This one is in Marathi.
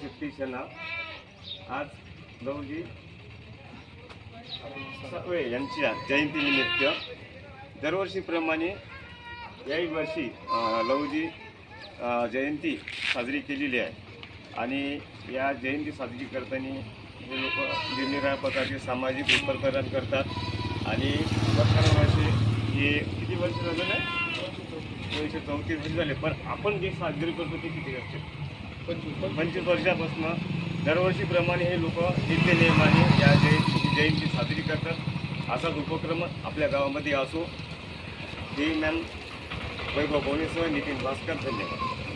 व्यक्तीच्या आज लवजी सातवे यांच्या जयंतीनिमित्त दरवर्षीप्रमाणे याही वर्षी लवजी जयंती साजरी केलेली आहे. आणि या जयंती साजरी करताना हे लोक निरनिराळ्या प्रकारचे सामाजिक उपकरण करतात. आणि वर्षानुवर्षे हे किती वर्ष झालं आहे दोनशे चौतीस वर्ष झाले. पण आपण जे साजरी करतो ते किती वर्ष पंचवीस. वर्षापासून दरवर्षीप्रमाणे हे लोक नित्यनियमाने या जयंती जयंती साजरी करतात. असाच उपक्रम आपल्या गावामध्ये असो. जय मॅन वैभव भवनेसह नितीन भास्कर धन्यवाद.